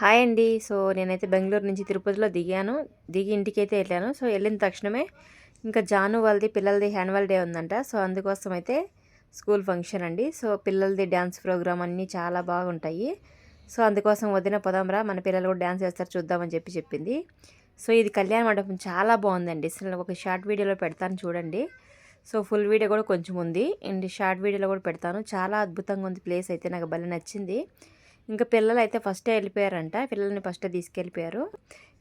Hi అండి. So నేనైతే బెంగళూరు నుంచి తిరుపతిలో దిగాను. దిగి ఇంటికైతే వెళ్ళాను. సో వెళ్ళిన తక్షణమే ఇంకా జాను వాళ్ళది పిల్లలది యాన్యువల్ డే ఉందంట. సో అందుకోసం అయితే స్కూల్ ఫంక్షన్ అండి. సో పిల్లలది డ్యాన్స్ ప్రోగ్రామ్ అన్నీ చాలా బాగుంటాయి. సో అందుకోసం వదిన పొదంరా మన పిల్లలు కూడా డ్యాన్స్ చేస్తారు చూద్దామని చెప్పి చెప్పింది. సో ఇది కళ్యాణ మండపం చాలా బాగుందండి. అసలు ఒక షార్ట్ వీడియోలో పెడతాను చూడండి. సో ఫుల్ వీడియో కూడా కొంచెం ఉంది. అండ్ షార్ట్ వీడియోలో కూడా పెడతాను. చాలా అద్భుతంగా ఉంది ప్లేస్ అయితే. నాకు భలే నచ్చింది. ఇంకా పిల్లలు అయితే ఫస్టే వెళ్ళిపోయారంట. పిల్లల్ని ఫస్టే తీసుకెళ్ళిపోయారు.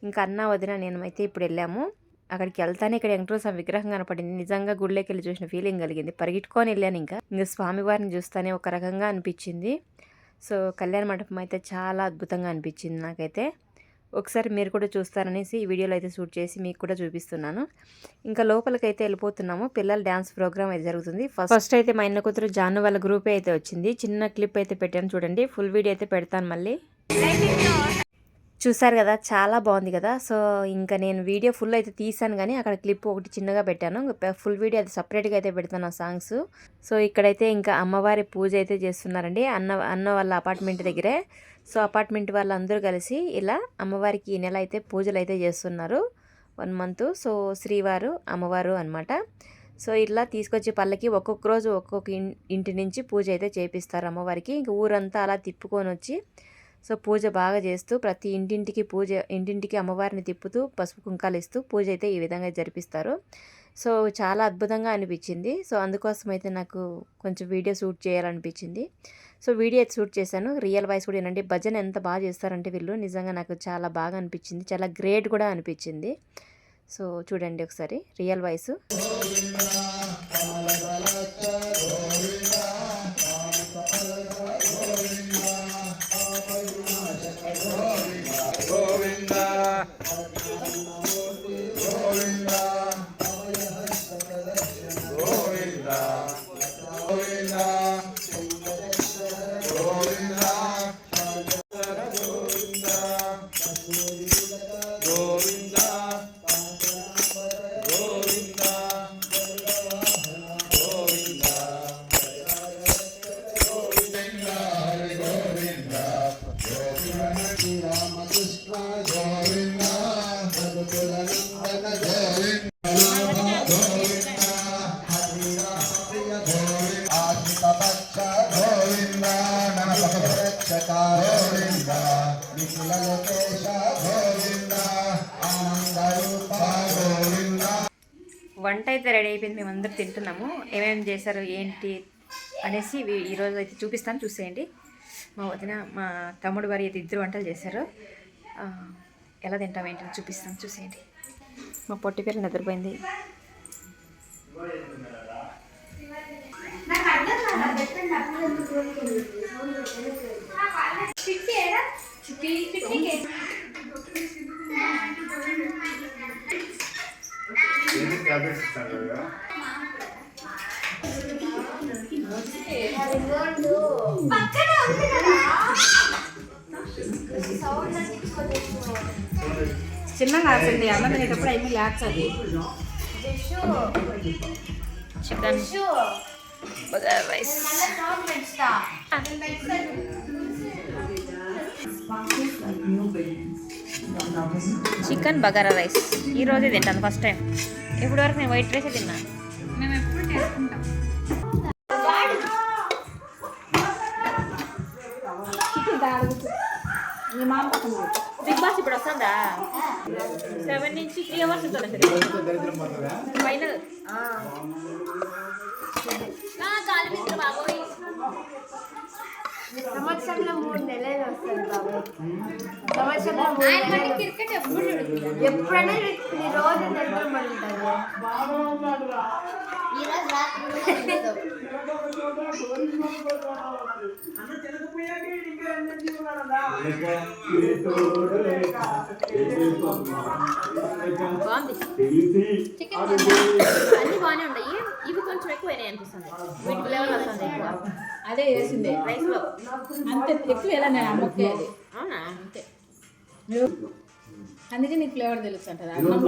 ఇంకా అన్న వదిన నేను అయితే ఇప్పుడు వెళ్ళాము. అక్కడికి వెళ్తానే ఇక్కడ వెంకటేశ్వర స్వామి విగ్రహం కనపడింది. నిజంగా గుళ్ళోకి వెళ్ళి చూసిన ఫీలింగ్ కలిగింది. పరిగెట్టుకొని వెళ్ళాను ఇంకా. ఇంకా స్వామివారిని చూస్తానే ఒక రకంగా అనిపించింది. సో కళ్యాణ మండపం అయితే చాలా అద్భుతంగా అనిపించింది నాకైతే. ఒకసారి మీరు కూడా చూస్తారనేసి ఈ వీడియోలో అయితే షూట్ చేసి మీకు కూడా చూపిస్తున్నాను. ఇంకా లోపలికి అయితే వెళ్ళిపోతున్నాము. పిల్లల డ్యాన్స్ ప్రోగ్రామ్ అయితే జరుగుతుంది. ఫస్ట్ ఫస్ట్ అయితే మా ఇన్న కూతురు జాను వాళ్ళ గ్రూపే అయితే వచ్చింది. చిన్న క్లిప్ అయితే పెట్టాను. చూడండి. ఫుల్ వీడియో అయితే పెడతాను మళ్ళీ. చూసారు కదా చాలా బాగుంది కదా. సో ఇంకా నేను వీడియో ఫుల్ అయితే తీసాను కానీ అక్కడ క్లిప్ ఒకటి చిన్నగా పెట్టాను. ఫుల్ వీడియో అది సపరేట్గా అయితే పెడతాను ఆ సాంగ్స్. సో ఇక్కడైతే ఇంకా అమ్మవారి పూజ అయితే చేస్తున్నారండి. అన్న అన్న వాళ్ళ అపార్ట్మెంట్ దగ్గరే. సో అపార్ట్మెంట్ వాళ్ళందరూ కలిసి ఇలా అమ్మవారికి ఈ నెల అయితే పూజలు అయితే చేస్తున్నారు. One month. సో శ్రీవారు అమ్మవారు అనమాట సో ఇట్లా తీసుకొచ్చి పళ్ళకి ఒక్కొక్క రోజు ఒక్కొక్క ఇంటి నుంచి పూజ అయితే చేపిస్తారు అమ్మవారికి. ఇంకా ఊరంతా అలా తిప్పుకొని వచ్చి సో పూజ బాగా చేస్తూ ప్రతి ఇంటింటికి పూజ ఇంటింటికి అమ్మవారిని తిప్పుతూ పసుపు కుంకాలు ఇస్తూ పూజ అయితే ఈ విధంగా జరిపిస్తారు. సో చాలా అద్భుతంగా అనిపించింది. సో అందుకోసం అయితే నాకు కొంచెం వీడియో షూట్ చేయాలనిపించింది. సో వీడియో అయితే షూట్ చేశాను. రియల్ వాయిస్ కూడా ఏంటంటే భజన ఎంత బాగా చేస్తారంటే వీళ్ళు నిజంగా నాకు చాలా బాగా అనిపించింది. చాలా గ్రేట్ కూడా అనిపించింది. సో చూడండి ఒకసారి రియల్ వాయిస్. నమస్కరక్షక గోవింద నిఖిల లోకేశ గోవింద ఆనందరూప గోవింద. వంట అయితే రెడీ అయిపోయింది మేము అందరు తింటున్నాము. ఏమేమి చేశారు ఏంటి అనేసి ఈరోజు అయితే చూపిస్తాను చూసేయండి. మా వదిన మా తమ్ముడు వారి అయితే ఇద్దరు వంటలు చేశారు. ఆ, ఎలా తింటాం ఏంటి చూపిస్తాను చూసేయండి. మా పొట్టి పిల్ల నిద్రపోయింది. చిన్నగా ఆడుతుంది అన్నం తినేటప్పుడు ఏమీ లేచది chicken bagara rice chicken bagara rice ఈ రోజే తింటాను ఫస్ట్ టైం ఇప్పటి వరకు నేను వైట్ రైసే తిన్నాను మేము ఎప్పుడు చేసుకుంటాం. బిగ్ బాస్ ఇప్పుడు వస్తుందా? సెవెన్ నుంచి త్రీ అవర్స్ ఉంటుంది ఫైనల్. కాలు మీద బాబోయ్. సంవత్సరంలో మూడు నెలలు వస్తుంది బాబాయ్ సంవత్సరంలో మూడు నెలలు. క్రికెట్ ఎప్పుడు ఎప్పుడైనా ఈ రోజు నిద్ర పడుతుంది ఈ రోజు రాత్రి బాగుంది. అన్ని బాగానే ఇవి కొంచెం అనిపిస్తుంది వీటి ఫ్లేవర్ వస్తుంది ఎక్కువ అదే వేసింది రైస్లో అంతే ఎక్కువ ఎలా నేను అమ్మకే? అది అవునా? అంతే అందుకే నీకు ఫ్లేవర్ తెలుసు అంటది అన్నంలో